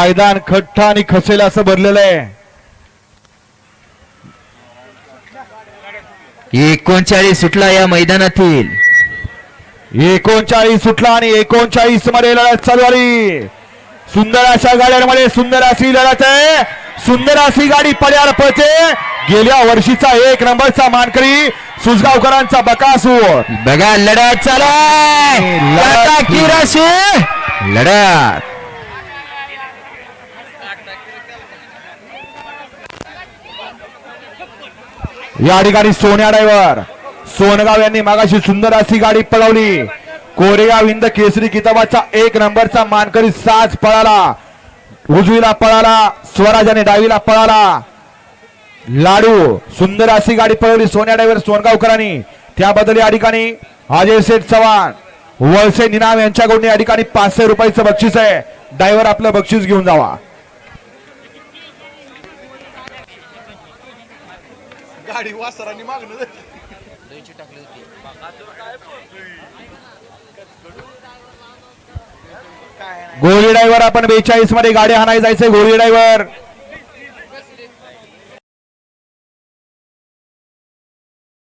मैदान खट्टा आणि खसेल असं भरलेलं आहे. एकोणचाळीस सुटला या मैदानातील. एकोणचाळीस सुटला आणि एकोणचाळीसमध्ये लढत चालू आली सुंदर अशा गाड्यांमध्ये सुंदर अशी लढत आहे. सुंदर अशी गाडी पड्याला पळते. गेल्या वर्षीचा एक नंबरचा मानकरी सुसगावकरांचा बकासूर बघा लढत चालू आहे. लढत टाटा किराशी लढत या ठिकाणी सोन्या ड्रायव्हर सोनगाव यांनी मागाशी सुंदर अशी गाडी पळवली. कोरेगाव इंद केसरी किताबाचा एक नंबरचा मानकरी साज पळाला. उजवीला पळाला स्वराजाने डावीला पळाला. लाडू सुंदर अशी गाडी पळवली सोन्या ड्रायव्हर सोनगावकरांनी. त्याबद्दल या ठिकाणी अजय सेठ चव्हाण वळसे निनाम यांच्याकडून या ठिकाणी पाचशे रुपयाचं बक्षीस आहे. ड्रायव्हर आपलं बक्षीस घेऊन जावा. गाडी वासरांनी मागणं गोळी ड्रायव्हर आपण बेचाळीसमध्ये गाडी हाणाय जायचंय गोळी ड्रायव्हर